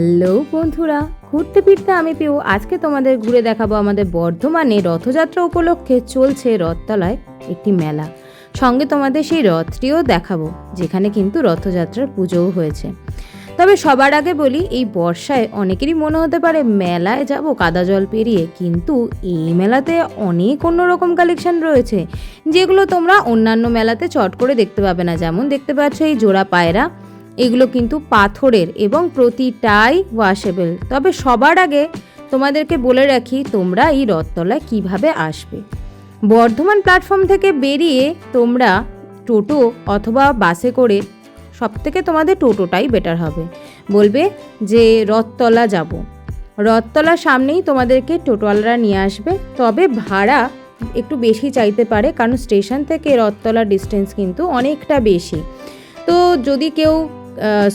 Hello বন্ধুরা, ঘুরতে ফিরতে আমি পেও আজকে তোমাদের ঘুরে দেখাবো আমাদের বর্ধমানে রথযাত্রা উপলক্ষে চলছে রথতলায় একটি মেলা। সঙ্গে তোমাদের সেই রথটিও দেখাবো, যেখানে কিন্তু রথযাত্রার পুজোও হয়েছে। তবে সবার আগে বলি, এই বর্ষায় অনেকেরই মনে হতে পারে মেলায় যাব, কাদা জল পেরিয়ে। কিন্তু এই মেলাতে অনেক অন্যরকম কালেকশন রয়েছে, যেগুলো তোমরা অন্যান্য মেলাতে চট করে দেখতে পাবে না। যেমন দেখতে পাচ্ছ এই জোড়া পায়রা এগুলো কিন্তু পাথরের এবং প্রতিটাই ওয়াশেবল তবে সবার আগে তোমাদেরকে বলে রাখি, তোমরা এই রথতলায় কীভাবে আসবে। বর্ধমান প্ল্যাটফর্ম থেকে বেরিয়ে তোমরা টোটো অথবা বাসে করে সব থেকে তোমাদের টোটোটাই বেটার হবে। বলবে যে, রথতলা যাব। রথতলার সামনেই তোমাদেরকে টোটোওয়ালারা নিয়ে আসবে। তবে ভাড়া একটু বেশি চাইতে পারে, কারণ স্টেশন থেকে রথতলার ডিস্টেন্স কিন্তু অনেকটা বেশি। তো যদি কেউ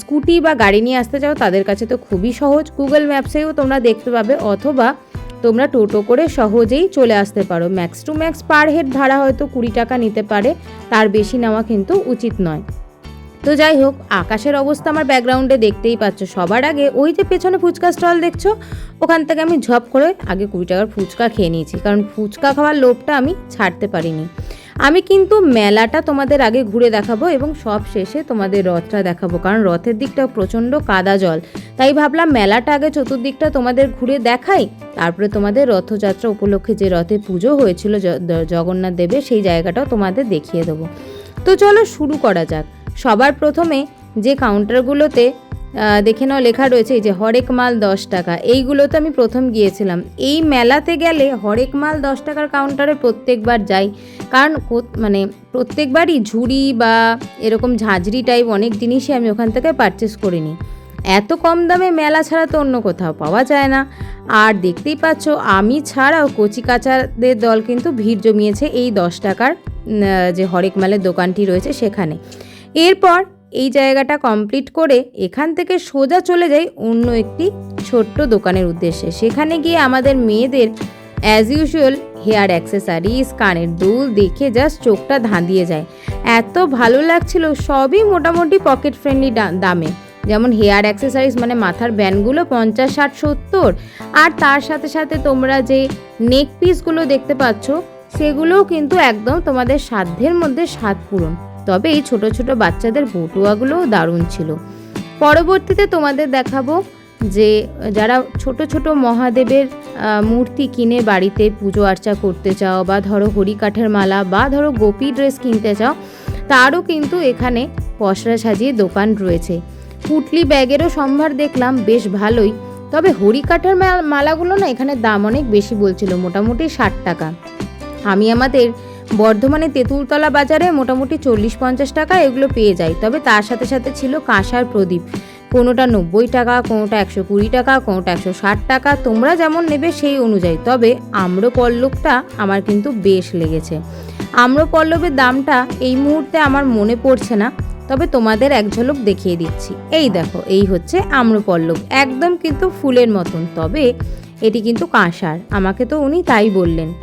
স্কুটি বা গাড়ি নিয়ে আসতে চাও, তাদের কাছে তো খুবই সহজ। গুগল ম্যাপসেও তোমরা দেখতে পাবে, অথবা তোমরা টোটো করে সহজেই চলে আসতে পারো। Max to max per head ভাড়া হয়তো কুড়ি টাকা নিতে পারে, তার বেশি নেওয়া কিন্তু উচিত নয়। তো যাই হোক, আকাশের অবস্থা আমার ব্যাকগ্রাউন্ডে দেখতেই পাচ্ছ। সবার আগে ওই যে পেছনে ফুচকা স্টল দেখছ, ওখান থেকে আমি ঝপ করে আগে কুড়ি টাকার ফুচকা খেয়ে নিয়েছি। কারণ ফুচকা খাওয়ার লোভটা আমি ছাড়তে পারিনি। আমি কিন্তু মেলাটা তোমাদের আগে ঘুরে দেখাবো এবং সব শেষে তোমাদের রথটা দেখাবো, কারণ রথের দিকটা প্রচণ্ড কাদা জল। তাই ভাবলাম মেলাটা আগে চতুর্দিকটা তোমাদের ঘুরে দেখাই, তারপরে তোমাদের রথযাত্রা উপলক্ষে যে রথে পুজো হয়েছিল জগন্নাথ দেবের সেই জায়গাটাও তোমাদের দেখিয়ে দেবো। তো চলো শুরু করা যাক। সবার প্রথমে যে কাউন্টারগুলোতে দেখে নাও, লেখা রয়েছে এই যে, হরেক মাল দশ টাকা। এইগুলো তো আমি প্রথম গিয়েছিলাম। এই মেলাতে গেলে হরেক মাল দশ টাকার কাউন্টারে প্রত্যেকবার যাই। কারণ মানে প্রত্যেকবারই ঝুড়ি বা এরকম ঝাঁঝরি টাইপ অনেক জিনিসই আমি ওখান থেকে পারচেস করে নিই। এত কম দামে মেলা ছাড়া তো অন্য কোথাও পাওয়া যায় না। আর দেখতেই পাচ্ছ, আমি ছাড়াও কচি কাচাদের দল কিন্তু ভিড় জমিয়েছে এই দশ টাকার যে হরেক মালের দোকানটি রয়েছে সেখানে। এরপর এই জায়গাটা কমপ্লিট করে এখান থেকে সোজা চলে যাই অন্য একটি ছোট্ট দোকানের উদ্দেশ্যে। সেখানে গিয়ে আমাদের মেয়েদের অ্যাজ ইউজুয়াল হেয়ার অ্যাক্সেসারিজ কানের দুল দেখে জাস্ট চোখটা ধাঁধিয়ে যায়। এত ভালো লাগছিল, সবই মোটামুটি পকেট ফ্রেন্ডলি দামে। যেমন হেয়ার অ্যাক্সেসারিজ মানে মাথার ব্যান্ডগুলো পঞ্চাশ, ষাট, সত্তর। আর তার সাথে সাথে তোমরা যে নেক পিসগুলো দেখতে পাচ্ছ, সেগুলোও কিন্তু একদম তোমাদের সাধ্যের মধ্যে স্বাদ পূরণ। তবে এই ছোট ছোট বাচ্চাদের বটুয়াগুলোও দারুণ ছিল। পরবর্তীতে তোমাদের দেখাবো যে যারা ছোট ছোট মহাদেবের মূর্তি কিনে বাড়িতে পুজো আর্চা করতে চাও বা ধরো হরিকাঠের মালা বা ধরো গোপী ড্রেস কিনতে চাও, তারও কিন্তু এখানে পসরা সাজিয়ে দোকান রয়েছে। পুটলি ব্যাগেরও সম্ভার দেখলাম, বেশ ভালোই। তবে হরি কাঠের মা- মালাগুলো না এখানে দাম অনেক বেশি বলছিল, মোটামুটি ষাট টাকা। আমি আমাদের বর্ধমানে তেঁতুলতলা বাজারে মোটামুটি চল্লিশ পঞ্চাশ টাকা এগুলো পেয়ে যাই তবে তার সাথে সাথে ছিল কাঁসার প্রদীপ। কোনোটা নব্বই টাকা, কোনোটা একশো কুড়ি টাকা, কোনোটা একশো ষাট টাকা, তোমরা যেমন নেবে সেই অনুযায়ী। তবে আম্রপল্লবটা আমার কিন্তু বেশ লেগেছে। আম্রপল্লবের দামটা এই মুহূর্তে আমার মনে পড়ছে না, তবে তোমাদের এক ঝলক দেখিয়ে দিচ্ছি। এই দেখো, এই হচ্ছে আম্রপল্লব। একদম কিন্তু ফুলের মতন, তবে এটি কিন্তু কাঁসার। আমাকে তো উনি তাই বললেন।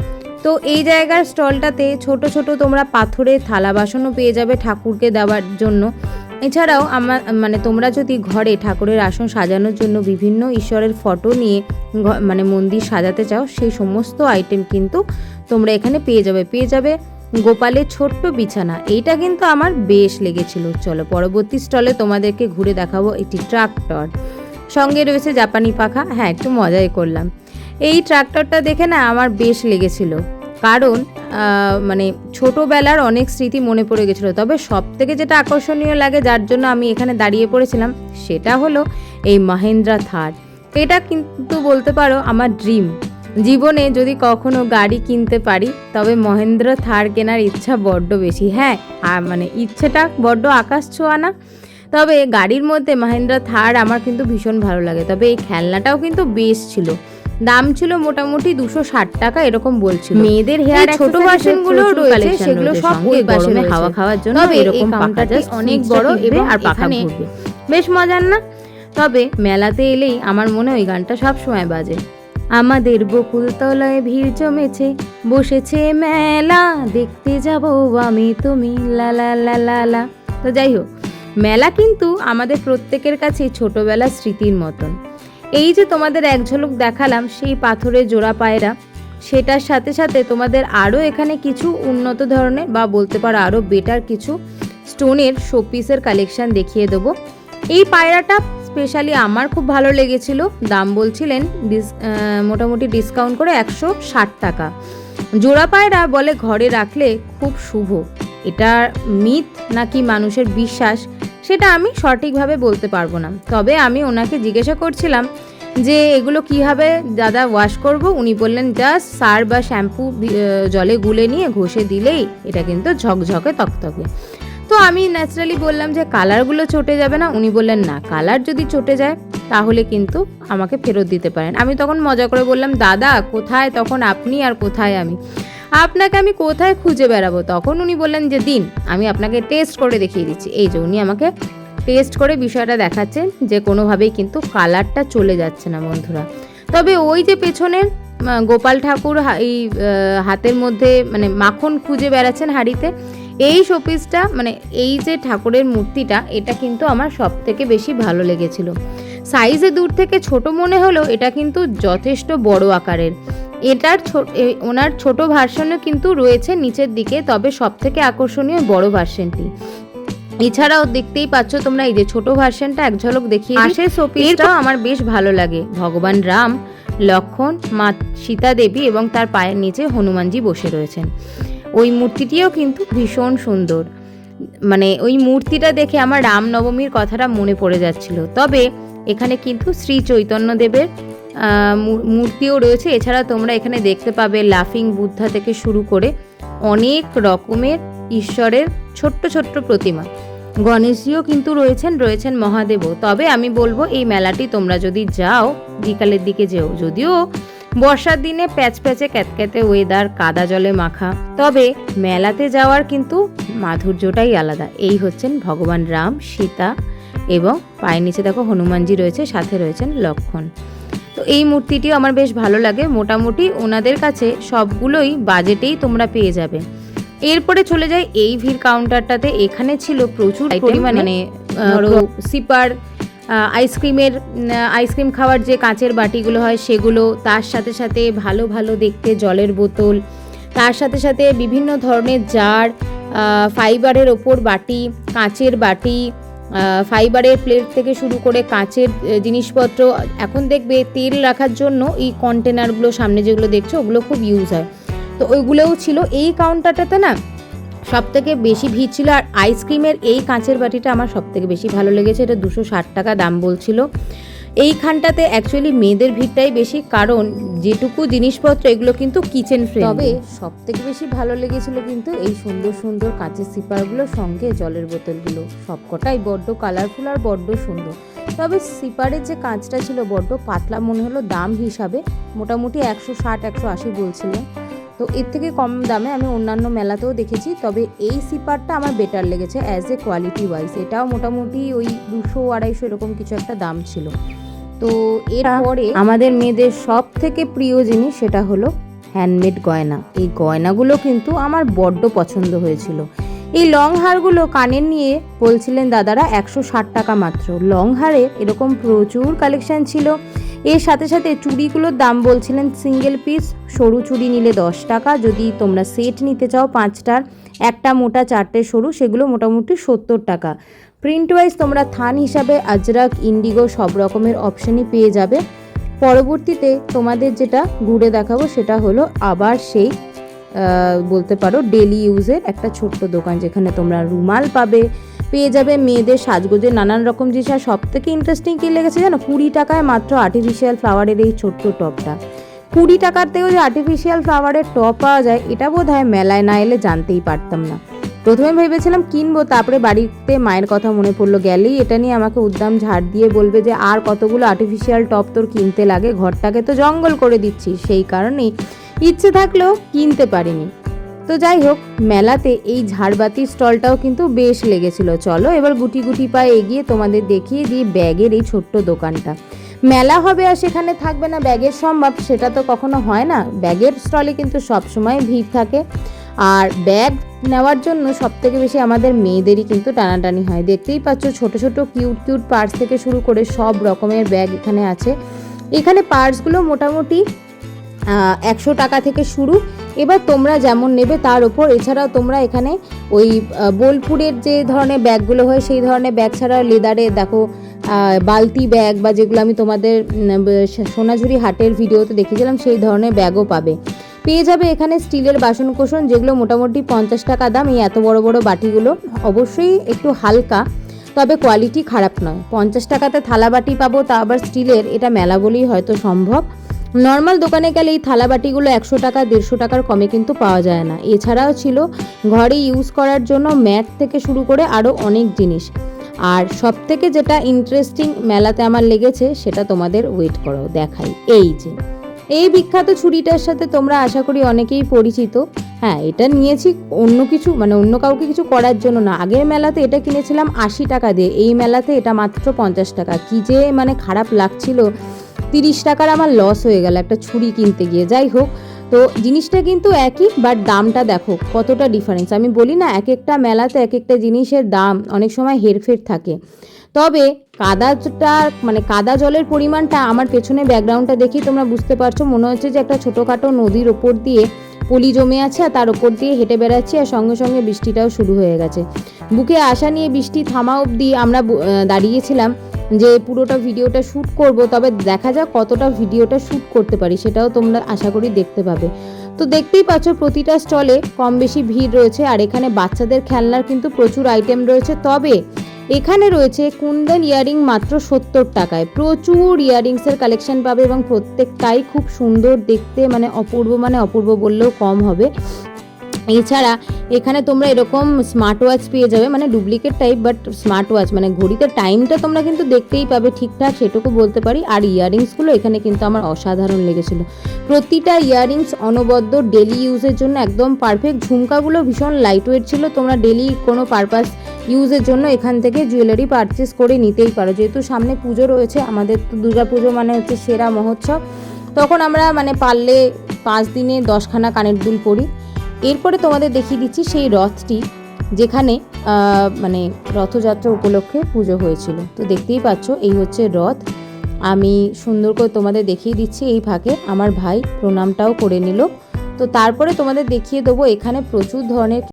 তো এই জায়গার স্টলটাতে ছোট ছোট তোমরা পাথরের থালা বাসনও পেয়ে যাবে ঠাকুরকে দেওয়ার জন্য। এছাড়াও আমার মানে তোমরা যদি ঘরে ঠাকুরের আসন সাজানোর জন্য বিভিন্ন ঈশ্বরের ফটো নিয়ে মানে মন্দির সাজাতে চাও, সেই সমস্ত আইটেম কিন্তু তোমরা এখানে পেয়ে যাবে। পেয়ে যাবে গোপালের ছোট্ট বিছানা। এইটা কিন্তু আমার বেশ লেগেছিল। চলো পরবর্তী স্টলে তোমাদেরকে ঘুরে দেখাবো একটি ট্রাক্টর। সঙ্গে রয়েছে জাপানি পাখা। হ্যাঁ একটু মজাই করলাম। এই ট্রাক্টরটা দেখে না আমার বেশ লেগেছিল। কারণ মানে ছোটোবেলার অনেক স্মৃতি মনে পড়ে গেছিল। তবে সব থেকে যেটা আকর্ষণীয় লাগে, যার জন্য আমি এখানে দাঁড়িয়ে পড়েছিলাম, সেটা হলো এই মাহেন্দ্রা থার। এটা কিন্তু বলতে পারো আমার ড্রিম। জীবনে যদি কখনো গাড়ি কিনতে পারি, তবে মহেন্দ্র থার কেনার ইচ্ছা বড্ড বেশি। হ্যাঁ মানে ইচ্ছেটা বড্ড আকাশ ছোঁয়া না। তবে গাড়ির মধ্যে মাহেন্দ্রা থার আমার কিন্তু ভীষণ ভালো লাগে। তবে এই খেলনাটাও কিন্তু বেশ ছিল। দাম ছিল মোটামুটি দুশো ষাট টাকা এরকম বলছিল। মেয়েদের হেয়ার ছোট বাসনগুলো রয়েছে সেগুলো সব ওই বাসনে হাওয়া খাওয়ার জন্য এরকম কাউন্টারটা অনেক বড় এবং আর পাখা বেশ মজার না? তবে মেলাতে এলেই আমার মনে ওই গানটা সব সময় বাজে। আমাদের বকুলতলায় ভিড় জমেছে বসেছে মেলা দেখতে যাব আমি তুমি লা লা লা লা লা। তো যাই হোক মেলা কিন্তু আমাদের প্রত্যেকের কাছে ছোটবেলার স্মৃতির মতন। এই যে তোমাদের এক ঝলক দেখালাম সেই পাথরের জোড়া পায়রা, সেটার সাথে সাথে তোমাদের আরও এখানে কিছু উন্নত ধরনের বা বলতে পারো আরও বেটার কিছু স্টোনের শোপিসের কালেকশন দেখিয়ে দেবো। এই পায়রাটা স্পেশালি আমার খুব ভালো লেগেছিল। দাম বলছিলেন ডিস মোটামুটি ডিসকাউন্ট করে একশো ষাট টাকা। জোড়া পায়রা বলে ঘরে রাখলে খুব শুভ। এটা মিথ নাকি মানুষের বিশ্বাস? সেটা আমি সঠিকভাবে বলতে পারব না। তবে আমি ওনাকে জিজ্ঞাসা করছিলাম যে এগুলো কীভাবে দাদা ওয়াশ করব? উনি বললেন জাস্ট সার বা শ্যাম্পু জলে গুলে নিয়ে ঘষে দিলেই এটা কিন্তু ঝকঝকে তকতকে। তো আমি ন্যাচারালি বললাম যে কালারগুলো চটে যাবে না। উনি বললেন, না কালার যদি চটে যায়, তাহলে কিন্তু আমাকে ফেরত দিতে পারেন। আমি তখন মজা করে বললাম, দাদা, কোথায় তখন আপনি আর কোথায় আমি? আপনাকে আমি কোথায় খুঁজে বেড়াবো? তখন উনি বললেন যে, দিন, আমি আপনাকে টেস্ট করে দেখিয়ে দিচ্ছি। এই যে উনি আমাকে টেস্ট করে বিষয়টা দেখাচ্ছেন যে, কোনোভাবেই কিন্তু কালারটা চলে যাচ্ছে না বন্ধুরা। তবে ওই যে পেছনের গোপাল ঠাকুর এই হাতের মধ্যে মানে মাখন খুঁজে বেড়াচ্ছেন হাড়িতে, এই শোপিসটা মানে এই যে ঠাকুরের মূর্তিটা, এটা কিন্তু আমার সব থেকে বেশি ভালো লেগেছিল। সাইজে দূর থেকে ছোট মনে হলেও এটা কিন্তু যথেষ্ট বড় আকারের। এটার ওনার ছোট ভার্সনও কিন্তু রয়েছে নিচের দিকে তবে সব থেকে আকর্ষণীয় বড় ভার্সনটি। এছাড়াও দেখতেই পাচ্ছ তোমরা এই যে ছোট ভার্সনটা এক ঝলক দেখিয়ে পাশের শোপিসটাও আমার বেশ ভালো লাগে। ভগবান রাম লক্ষণ মা সীতা দেবী এবং তার পায়ের নিচে হনুমানজি বসে রয়েছেন। ওই মূর্তিটিও কিন্তু ভীষণ সুন্দর। মানে ওই মূর্তিটা দেখে আমার রামনবমীর কথাটা মনে পড়ে যাচ্ছিল। তবে এখানে কিন্তু শ্রী চৈতন্যদেবের মূর্তিও রয়েছে। এছাড়া তোমরা এখানে দেখতে পাবে লাফিং বুদ্ধা থেকে শুরু করে অনেক রকমের ঈশ্বরের ছোট্ট ছোট্ট প্রতিমা। গণেশজিও কিন্তু রয়েছেন রয়েছেন মহাদেবও। তবে আমি বলব, এই মেলাটি তোমরা যদি যাও, বিকালের দিকে যেও, যদিও বর্ষার দিনে প্যাচ প্যাচে ক্যাতক্যাতে ওয়েদার কাদা জলে মাখা। তবে মেলাতে যাওয়ার কিন্তু মাধুর্যটাই আলাদা। এই হচ্ছেন ভগবান রাম, সীতা এবং পায়ের নিচে দেখো হনুমানজি রয়েছে, সাথে রয়েছেন লক্ষণ। তো এই মূর্তিটিও আমার বেশ ভালো লাগে। মোটামুটি ওনাদের কাছে সবগুলোই বাজেটেই তোমরা পেয়ে যাবে। এরপরে চলে যাই এই ভিড় কাউন্টারটাতে এখানে ছিল প্রচুর পরিমাণে মানে সিপার আইসক্রিমের আইসক্রিম খাওয়ার যে কাঁচের বাটিগুলো হয় সেগুলো তার সাথে সাথে ভালো ভালো দেখতে জলের বোতল তার সাথে সাথে বিভিন্ন ধরনের জার ফাইবারের ওপর বাটি কাঁচের বাটি ফাইবারের প্লেট থেকে শুরু করে কাঁচের জিনিসপত্র, এখন দেখবে তেল রাখার জন্য এই কন্টেনারগুলো সামনে যেগুলো দেখছ, ওগুলো খুব ইউজ হয়। তো ওইগুলোও ছিল। এই কাউন্টারটাতে না সব থেকে বেশি ভিড় ছিল, আর আইসক্রিমের এই কাঁচের বাটিটা আমার সব থেকে বেশি ভালো লেগেছে। এটা দুশো ষাট টাকা দাম বলছিল। এইখানটাতে অ্যাকচুয়ালি মেয়েদের ভিড়টাই বেশি, কারণ যেটুকু জিনিসপত্র, এগুলো কিন্তু কিচেন ফ্রেন্ড তবে সব থেকে বেশি ভালো লেগেছিল কিন্তু এই সুন্দর সুন্দর কাঁচের সিপারগুলো সঙ্গে জলের বোতলগুলো। সবকটাই বড্ড কালারফুল আর বড্ড সুন্দর। তবে সিপারের যে কাঁচটা ছিল বড্ড পাতলা মনে হলো দাম হিসাবে, মোটামুটি একশো ষাট, একশো আশি বলছিলেন তো এর থেকে কম দামে আমি অন্যান্য মেলাতেও দেখেছি, তবে এই সিপারটা আমার বেটার লেগেছে অ্যাজ এ কোয়ালিটি ওয়াইজ এটাও মোটামুটি ওই দুশো আড়াইশো এরকম কিছু একটা দাম ছিল। তো এরপরে আমাদের মেয়েদের সব থেকে প্রিয় জিনিস সেটা হলো হ্যান্ডমেড গয়না। এই গয়নাগুলো কিন্তু আমার বড্ড পছন্দ হয়েছিল। এই লং হারগুলো কানের নিয়ে বলছিলেন দাদারা একশো ষাট টাকা মাত্র। লং হারে এরকম প্রচুর কালেকশন ছিল। এর সাথে সাথে চুড়িগুলোর দাম বলছিলেন সিঙ্গেল পিস সরু চুড়ি নিলে দশ টাকা। যদি তোমরা সেট নিতে চাও পাঁচটার, একটা মোটা চারটে সরু, সেগুলো মোটামুটি সত্তর টাকা। প্রিন্ট ওয়াইজ তোমরা থান হিসাবে, আজরাক ইন্ডিগো সব রকমের অপশনই পেয়ে যাবে। পরবর্তীতে তোমাদের যেটা ঘুরে দেখাবো সেটা হলো আবার সেই বলতে পারো ডেলি ইউজের একটা ছোট্ট দোকান যেখানে তোমরা রুমাল পাবে, পেয়ে যাবে মেয়েদের সাজগোজের নানান রকম জিনিস। আর সব থেকে ইন্টারেস্টিং কী লেগেছে জানো? কুড়ি টাকায় মাত্র আর্টিফিশিয়াল ফ্লাওয়ারের এই ছোট্ট টপটা। কুড়ি টাকার থেকেও যে আর্টিফিশিয়াল ফ্লাওয়ারের টপ পাওয়া যায়, এটা বোধ হয় মেলায় না এলে জানতেই পারতাম না। প্রথমে ভেবেছিলাম কিনবো, তারপরে বাড়িতে মায়ের কথা মনে পড়ল, গেলেই এটা নিয়ে আমাকে উদ্দাম ঝাড় দিয়ে বলবে যে, আর কতগুলো আর্টিফিশিয়াল টপ তোর কিনতে লাগে, ঘরটাকে তো জঙ্গল করে দিচ্ছি। সেই কারণেই ইচ্ছে থাকলেও কিনতে পারিনি। তো যাই হোক, মেলাতে এই ঝাড়বাতির স্টলটাও কিন্তু বেশ লেগেছিল। চলো এবার গুটি গুটি পায়ে এগিয়ে তোমাদের দেখিয়ে দিই ব্যাগের এই ছোট্ট দোকানটা। মেলা হবে আর সেখানে থাকবে না ব্যাগের সম্ভব, সেটা তো কখনো হয় না। ব্যাগের স্টলে কিন্তু সবসময় ভিড় থাকে। আর ব্যাগ নেওয়ার জন্য সব থেকে বেশি আমাদের মেয়েদেরই কিন্তু টানাটানি হয়। দেখতেই পাচ্ছ ছোট ছোট, কিউট কিউট পার্স থেকে শুরু করে সব রকমের ব্যাগ এখানে আছে। এখানে পার্সগুলো মোটামুটি একশো টাকা থেকে শুরু। এবার তোমরা যেমন নেবে তার ওপর এছাড়াও তোমরা এখানে ওই বোলপুরের যে ধরনের ব্যাগগুলো হয়, সেই ধরনের ব্যাগ ছাড়া লেদারে দেখো বালতি ব্যাগ বা যেগুলো আমি তোমাদের সোনাঝুরি হাটের ভিডিওতে দেখেছিলাম সেই ধরনের ব্যাগও পাবে। পেয়ে যাবে এখানে স্টিলের বাসনকোসন, যেগুলো মোটামুটি পঞ্চাশ টাকা দাম, এই এত বড় বড় বাটিগুলো। অবশ্যই একটু হালকা, তবে কোয়ালিটি খারাপ নয়। পঞ্চাশ টাকাতে থালা বাটি পাবো, তা আবার স্টিলের, এটা মেলা বলেই হয়তো সম্ভব। নর্মাল দোকানে গেলে এই থালা বাটিগুলো একশো টাকা, দেড়শো টাকার কমে কিন্তু পাওয়া যায় না। এছাড়াও ছিল, ঘরে ইউজ করার জন্য ম্যাট থেকে শুরু করে আরও অনেক জিনিস। আর সব থেকে যেটা ইন্টারেস্টিং মেলাতে আমার লেগেছে, সেটা তোমাদের ওয়েট করো, দেখাই। এই যে, এই বিখ্যাত ছুরিটার সাথে তোমরা আশা করি অনেকেই পরিচিত। হ্যাঁ এটা নিয়েছি অন্য কিছু মানে অন্য কাউকে কিছু করার জন্য না। আগের মেলাতে এটা কিনেছিলাম আশি টাকা দিয়ে, এই মেলাতে এটা মাত্র পঞ্চাশ টাকা। কি যে মানে খারাপ লাগছিল, তিরিশ টাকার আমার লস হয়ে গেল একটা ছুরি কিনতে গিয়ে। যাই হোক তো জিনিসটা কিন্তু একই বাট দামটা দেখো কতটা ডিফারেন্স আমি বলি না এক একটা মেলাতে এক একটা জিনিসের দাম অনেক সময় হেরফের থাকে। তবে কাদাটা মানে কাদা জলের পরিমাণটা আমার পেছনে ব্যাকগ্রাউন্ডটা দেখি তোমরা বুঝতে পারছ। মনে হচ্ছে যে একটা ছোটোখাটো নদীর ওপর দিয়ে পলি জমে আছে আর তার ওপর দিয়ে হেঁটে বেড়াচ্ছি আর সঙ্গে সঙ্গে বৃষ্টিটাও শুরু হয়ে গেছে। বুকে আশা নিয়ে বৃষ্টি থামা অবধি আমরা দাঁড়িয়েছিলাম। যে পুরোটা ভিডিওটা শ্যুট করব, তবে দেখা যাক কতটা ভিডিওটা শ্যুট করতে পারি, সেটাও তোমরা আশা করি দেখতে পাবে। তো দেখতেই পাচ্ছ প্রতিটা স্টলে কম বেশি ভিড় রয়েছে, আর এখানে বাচ্চাদের খেলনার কিন্তু প্রচুর আইটেম রয়েছে। তবে এখানে রয়েছে কুন্দন ইয়ারিং মাত্র সত্তর টাকায়। প্রচুর ইয়ারিংসের কালেকশন পাবে এবং প্রত্যেকটাই খুব সুন্দর দেখতে মানে অপূর্ব মানে অপূর্ব বললেও কম হবে। এছাড়া এখানে তোমরা এরকম স্মার্ট ওয়াচ পেয়ে যাবে মানে duplicate type but smart watch মানে ঘড়িতে টাইমটা তোমরা কিন্তু দেখতেই পাবে ঠিকঠাক, সেটুকু বলতে পারি। আর ইয়াররিংসগুলো এখানে কিন্তু আমার অসাধারণ লেগেছিল। প্রতিটা ইয়াররিংস অনবদ্য ডেলি ইউজের জন্য একদম পারফেক্ট ঝুমকাগুলো ভীষণ লাইট ওয়েট ছিল, তোমরা ডেলি কোনো পারপাস ইউজের জন্য এখান থেকে জুয়েলারি পারচেস করে নিতেই পারো। যেহেতু সামনে পুজো রয়েছে, আমাদের তো দুর্গা পুজো মানে হচ্ছে সেরা মহোৎসব। তখন আমরা মানে পারলে পাঁচ দিনে দশখানা কানের দুল পরি। এরপরে তোমাদের দেখিয়ে দিচ্ছি সেই রথটি, যেখানে মানে রথযাত্রা উপলক্ষে পুজো হয়েছিল। তো দেখতেই পাচ্ছ, এই হচ্ছে রথ। আমি সুন্দর করে তোমাদের দেখিয়ে দিচ্ছি এই ফাঁকে। আমার ভাই প্রণামটাও করে নিল। তো তারপরে তোমাদের দেখিয়ে দেবো, এখানে প্রচুর ধরনের